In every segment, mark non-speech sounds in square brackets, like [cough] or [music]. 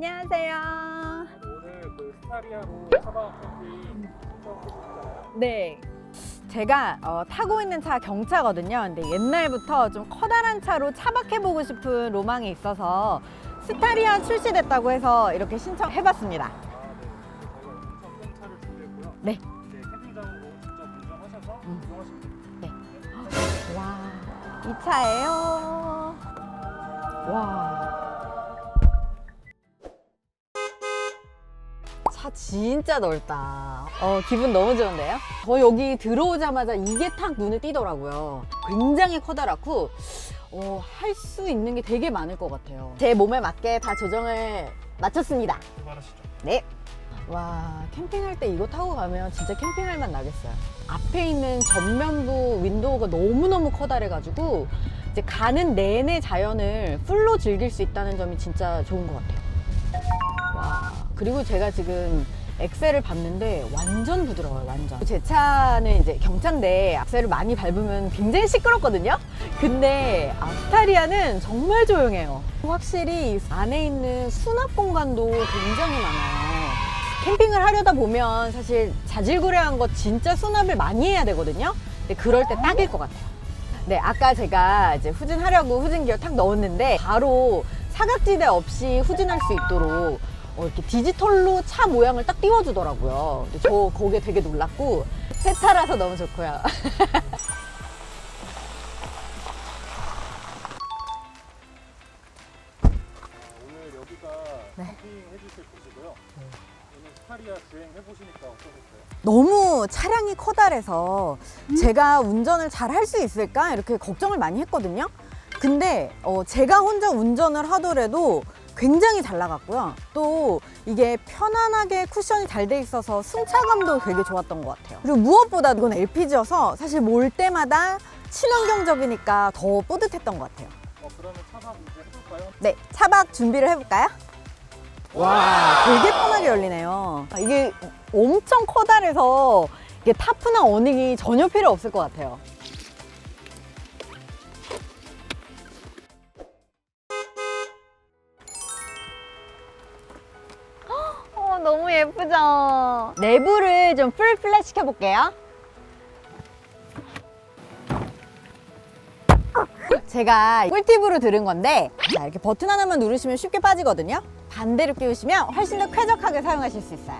안녕하세요. 오늘 그 스타리아로 차박 캠핑 신청해주셨잖아요. 네. 제가 어, 타고 있는 차 경차거든요. 근데 옛날부터 좀 커다란 차로 차박해보고 싶은 로망이 있어서 스타리아 출시됐다고 해서 이렇게 신청해봤습니다. 아, 네. 저희가 엄청 큰 차를 준비했고요. 네. 이제 캠핑장으로 직접 운전하셔서 음. 이용하시면 됩니다. 네. 와, 이 차예요. 와. 진짜 넓다. 어, 기분 너무 좋은데요? 저 여기 들어오자마자 이게 탁 눈에 띄더라고요. 굉장히 커다랗고, 어, 할 수 있는 게 되게 많을 것 같아요. 제 몸에 맞게 다 조정을 마쳤습니다. 출발하시죠. 네. 와, 캠핑할 때 이거 타고 가면 진짜 캠핑할 맛 나겠어요. 앞에 있는 전면부 윈도우가 너무너무 커다래가지고 이제 가는 내내 자연을 풀로 즐길 수 있다는 점이 진짜 좋은 것 같아요. 와, 그리고 제가 지금 엑셀을 밟는데 완전 부드러워요, 완전. 제 차는 이제 경차인데 악셀을 많이 밟으면 굉장히 시끄럽거든요? 근데 아스타리아는 정말 조용해요. 확실히 안에 있는 수납 공간도 굉장히 많아요. 캠핑을 하려다 보면 사실 자질구레한 거 진짜 수납을 많이 해야 되거든요? 근데 그럴 때 딱일 것 같아요. 네, 아까 제가 이제 후진하려고 후진기어 탁 넣었는데 바로 사각지대 없이 후진할 수 있도록 어, 이렇게 디지털로 차 모양을 딱 띄워주더라고요. 근데 저 거기에 되게 놀랐고 새 차라서 너무 좋고요. 어, [laughs] 오늘 여기가 네. 캠핑 해주실 곳이고요. 오늘 스타리아 주행 해보시니까 어떠셨어요? 너무 차량이 커다래서 제가 운전을 잘 할 수 있을까 이렇게 걱정을 많이 했거든요. 근데 어, 제가 혼자 운전을 하더라도 굉장히 잘 나갔고요. 또 이게 편안하게 쿠션이 잘 돼 있어서 승차감도 되게 좋았던 것 같아요. 그리고 무엇보다 이건 LPG여서 사실 몰 때마다 친환경적이니까 더 뿌듯했던 것 같아요. 어, 그러면 차박 이제 해볼까요? 네, 차박 준비를 해볼까요? 와, 되게 편하게 열리네요. 아, 이게 엄청 커다래서 이게 타프나 어닝이 전혀 필요 없을 것 같아요. 너무 예쁘죠? 내부를 좀 풀 플랫 시켜볼게요. 제가 꿀팁으로 들은 건데 자, 이렇게 버튼 하나만 누르시면 쉽게 빠지거든요 반대로 끼우시면 훨씬 더 쾌적하게 사용하실 수 있어요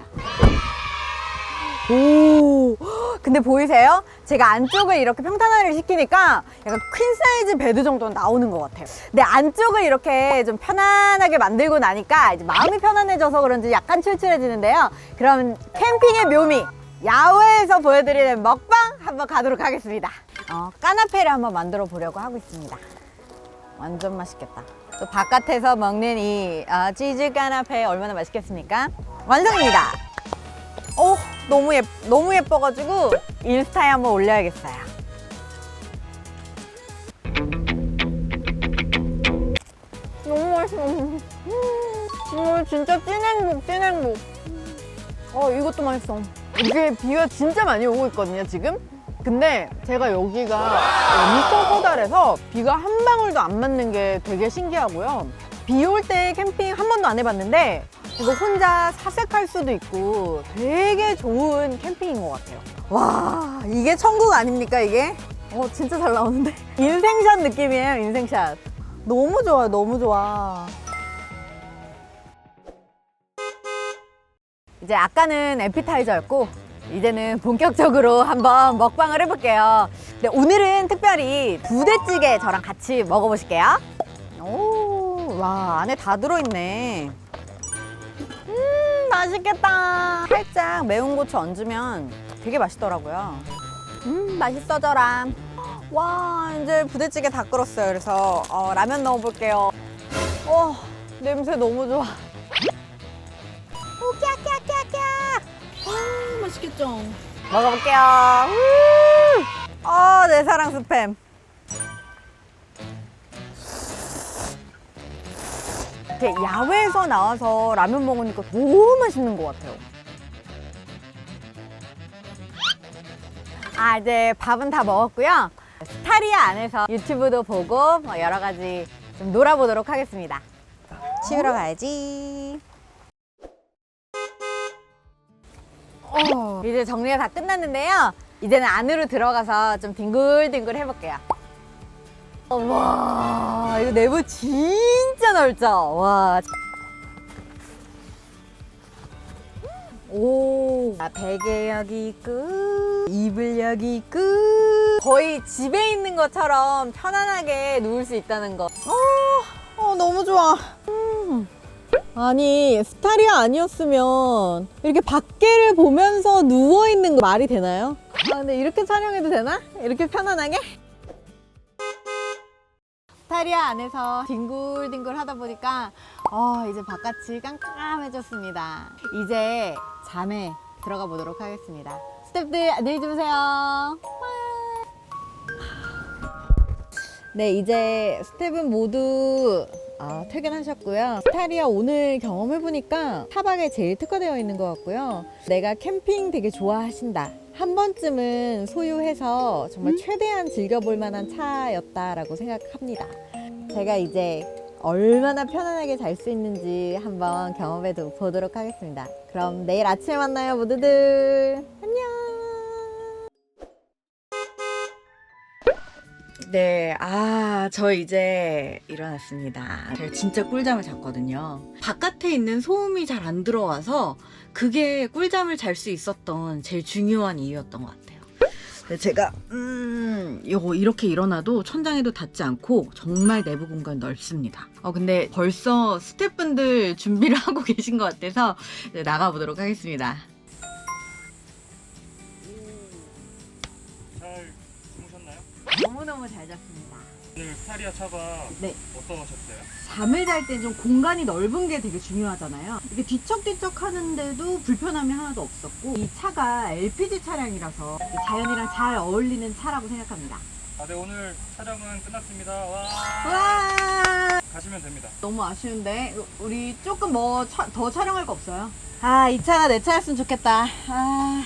오 [gasps] 근데 보이세요? 제가 안쪽을 이렇게 평탄화를 시키니까 약간 퀸 사이즈 베드 정도는 나오는 것 같아요 근데 안쪽을 이렇게 좀 편안하게 만들고 나니까 이제 마음이 편안해져서 그런지 약간 출출해지는데요 그럼 캠핑의 묘미 야외에서 보여드리는 먹방 한번 가도록 하겠습니다. 어, 까나페를 한번 만들어 보려고 하고 있습니다. 완전 맛있겠다. 또 바깥에서 먹는 이 아, 치즈 까나페 얼마나 맛있겠습니까? 완성입니다. 오, 너무 예 너무 예뻐가지고 인스타에 한번 올려야겠어요. 너무 맛있어. 음, 음, 진짜 찐 행복, 찐 행복. 어, 이것도 맛있어. 이게 비가 진짜 많이 오고 있거든요, 지금. 근데 제가 여기가 엄청 커다래서 비가 한 방울도 안 맞는 게 되게 신기하고요. 비 올 때 캠핑 한 번도 안 해봤는데 이거 혼자 사색할 수도 있고 되게 좋은 캠핑인 것 같아요. 와, 이게 천국 아닙니까, 이게? 어, 진짜 잘 나오는데? [laughs] 인생샷 느낌이에요, 인생샷. 너무 좋아요, 너무 좋아. 이제 아까는 에피타이저였고 이제는 본격적으로 한번 먹방을 해볼게요. 근데 오늘은 특별히 부대찌개 저랑 같이 먹어보실게요. 오, 와 안에 다 들어있네. 음, 맛있겠다. 살짝 매운 고추 얹으면 되게 맛있더라고요. 음, 맛있어져라. 와, 이제 부대찌개 다 끓었어요. 그래서 어, 라면 넣어볼게요. 어, 냄새 너무 좋아. 오키야키야키야키야. 아, 맛있겠죠? 먹어볼게요. 우! 어, 내 사랑 스팸. 이렇게 야외에서 나와서 라면 먹으니까 너무 맛있는 것 같아요. 아, 이제 밥은 다 먹었고요. 스타리아 안에서 유튜브도 보고 뭐 여러 가지 좀 놀아보도록 하겠습니다. 치우러 가야지. 어, 이제 정리가 다 끝났는데요. 이제는 안으로 들어가서 좀 뒹굴뒹굴 해볼게요. 어, 와, 이거 내부 진짜 넓죠? 와. 오. 아, 베개 여기 있고, 이불 여기 있고. 거의 집에 있는 것처럼 편안하게 누울 수 있다는 거. 어, 어 너무 좋아. 음. 아니 스타리아 아니었으면 이렇게 밖에를 보면서 누워 있는 거 말이 되나요? 아 근데 이렇게 촬영해도 되나? 이렇게 편안하게? 스타리아 안에서 뒹굴뒹굴 하다 보니까 어 이제 바깥이 깜깜해졌습니다. 이제 잠에 들어가 보도록 하겠습니다. 스태프들 안녕히 주무세요. 네, 이제 스텝은 모두 아, 퇴근하셨고요. 스타리아 오늘 경험해보니까 타박에 제일 특화되어 있는 것 같고요. 내가 캠핑 되게 좋아하신다. 한 번쯤은 소유해서 정말 최대한 즐겨볼 만한 차였다라고 생각합니다. 제가 이제 얼마나 편안하게 잘 수 있는지 한번 경험해 보도록 하겠습니다. 그럼 내일 아침에 만나요, 모두들. 안녕. 네, 아, 저 이제 일어났습니다. 제가 진짜 꿀잠을 잤거든요. 바깥에 있는 소음이 잘 안 들어와서 그게 꿀잠을 잘 수 있었던 제일 중요한 이유였던 것 같아요. 제가, 음, 요거 이렇게 일어나도 천장에도 닿지 않고 정말 내부 공간 넓습니다. 어, 근데 벌써 스태프분들 준비를 [laughs] 하고 계신 것 같아서 나가보도록 하겠습니다. 너무너무 잘 잤습니다. 오늘 스타리아 차가 네. 어떠셨어요? 잠을 잘 때 좀 공간이 넓은 게 되게 중요하잖아요. 이게 뒤척뒤척 하는데도 불편함이 하나도 없었고 이 차가 LPG 차량이라서 자연이랑 잘 어울리는 차라고 생각합니다. 아, 네 오늘 촬영은 끝났습니다. 와 와 가시면 됩니다. 너무 아쉬운데 우리 조금 뭐 더 촬영할 거 없어요? 아 이 차가 내 차였으면 좋겠다. 아